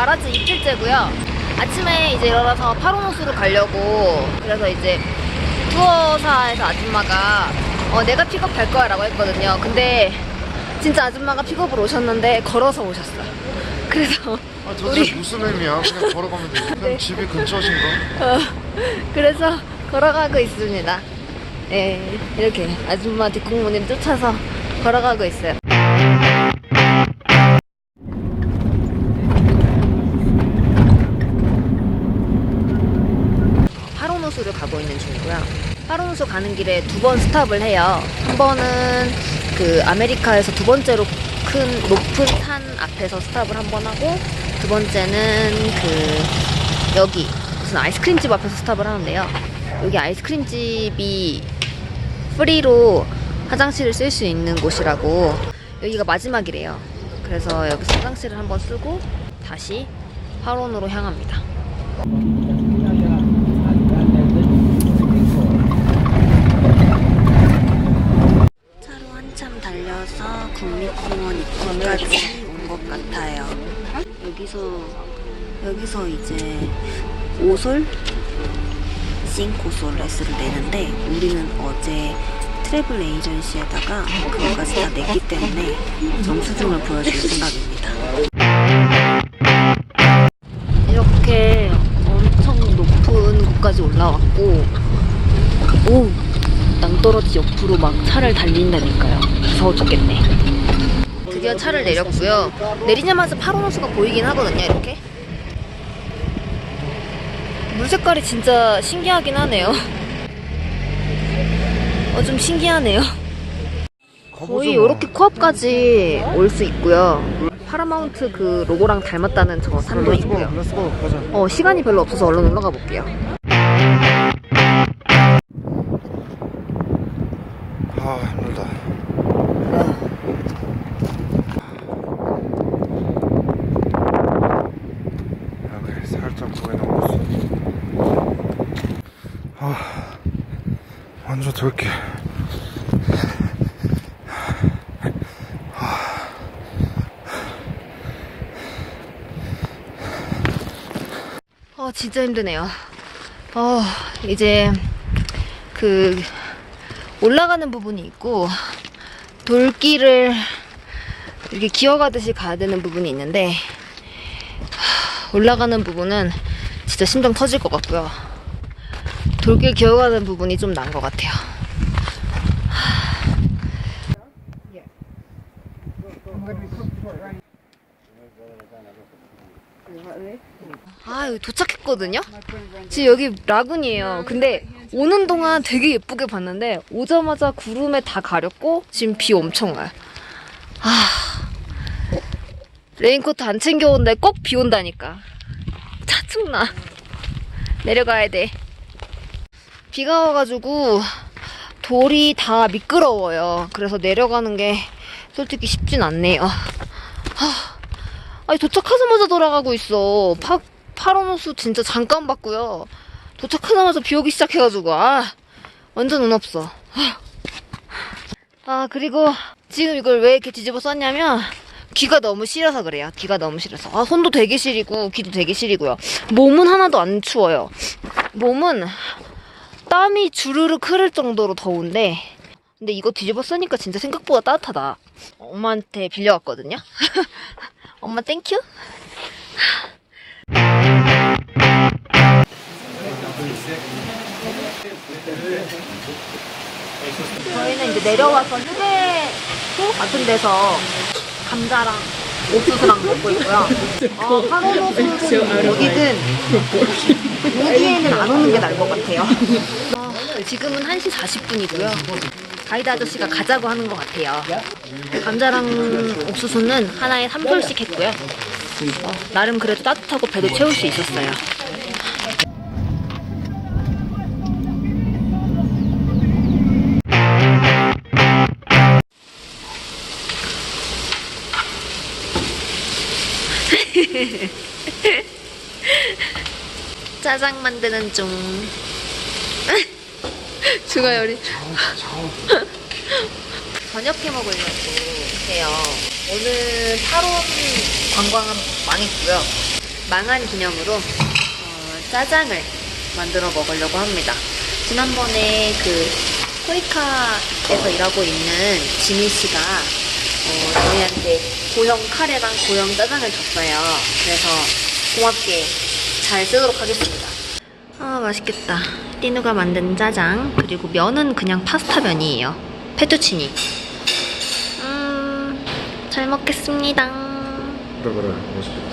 와라즈 이틀째고요. 아침에 이제 일어나서 파로노스로 가려고 그래서 이제 투어사에서 아줌마가 어, 내가 픽업할 거야 라고 했거든요. 근데 진짜 아줌마가 픽업으로 오셨는데 걸어서 오셨어요. 그래서 아 도대체 무슨 의미야? 그냥 걸어가면 되지. 그냥 집이 근처신가? 어, 그래서 걸어가고 있습니다. 예, 이렇게 아줌마 뒷공무님 쫓아서 걸어가고 있어요. 가는 길에 두 번 스탑을 해요. 한 번은 그 아메리카에서 두 번째로 큰 높은 산 앞에서 스탑을 한 번 하고 두 번째는 그 여기 무슨 아이스크림집 앞에서 스탑을 하는데요. 여기 아이스크림집이 프리로 화장실을 쓸 수 있는 곳이라고 여기가 마지막이래요. 그래서 여기서 화장실을 한번 쓰고 다시 파론으로 향합니다. 차로 달려서 국립공원 입구까지 온 것 같아요. 여기서 여기서 이제 오솔 싱코솔 레스를 내는데 우리는 어제 트래블 에이전시에다가 그거까지 다 냈기 때문에 영수증을 보여줄 생각입니다. 이렇게 엄청 높은 곳까지 올라왔고 오 낭떠러지 옆으로 막 차를 달린다니까요. 무서워 죽겠네. 드디어 차를 내렸고요. 내리자마자 파로노스가 보이긴 하거든요. 이렇게. 물 색깔이 진짜 신기하긴 하네요. 어, 좀 신기하네요. 거의 이렇게 코앞까지 올 수 있고요. 파라마운트 그 로고랑 닮았다는 저 산도 있고요. 어, 시간이 별로 없어서 얼른 올라가 볼게요. 아 힘들다. 여기 살짝 보이는 곳. 아 완전 돌게. 어, 진짜 힘드네요. 어, 이제 그 올라가는 부분이 있고 돌길을 이렇게 기어가듯이 가야 되는 부분이 있는데 하, 올라가는 부분은 진짜 심장 터질 것 같고요. 돌길 기어가는 부분이 좀 난 것 같아요. 아, 도착했거든요? 지금 여기 라군이에요. 근데 오는 동안 되게 예쁘게 봤는데 오자마자 구름에 다 가렸고 지금 비 엄청 와요. 아, 레인코트 안 챙겨온데 꼭 비 온다니까. 짜증나. 내려가야 돼. 비가 와가지고 돌이 다 미끄러워요. 그래서 내려가는 게 솔직히 쉽진 않네요. 아, 아니 도착하자마자 돌아가고 있어. 파 파로노스 진짜 잠깐 봤고요. 도착하자마자 비 오기 시작해가지고 아 완전 운 없어. 아. 아 그리고 지금 이걸 왜 이렇게 뒤집어 썼냐면 귀가 너무 시려서 그래요. 귀가 너무 시려서. 아 손도 되게 시리고 귀도 되게 시리고요. 몸은 하나도 안 추워요. 몸은 땀이 주르륵 흐를 정도로 더운데 근데 이거 뒤집어 쓰니까 진짜 생각보다 따뜻하다. 엄마한테 빌려왔거든요. 엄마 땡큐. 저희는 이제 내려와서 휴게소 같은 데서 감자랑 옥수수랑 먹고 있고요. 어, 파로노스는 어디든 여기에는 안 오는 게 나을 것 같아요. 어, 지금은 1시 40분이고요. 가이드 아저씨가 가자고 하는 것 같아요. 감자랑 옥수수는 하나에 3솔씩 했고요. 어, 나름 그래도 따뜻하고 배도 채울 수 있었어요. 짜장 만드는 중. 중화 요리. 저녁해 먹으려고 해요. 오늘 파론 관광은 망했고요. 망한 기념으로 어, 짜장을 만들어 먹으려고 합니다. 지난번에 그 코이카에서 일하고 있는 지미 씨가 어, 저희한테 고형 카레랑 고형 짜장을 줬어요. 그래서 고맙게 잘 쓰도록 하겠습니다. 아 맛있겠다. 띠누가 만든 짜장 그리고 면은 그냥 파스타 면이에요. 페투치니. 음, 잘 먹겠습니다. 그래 그래 멋있겠다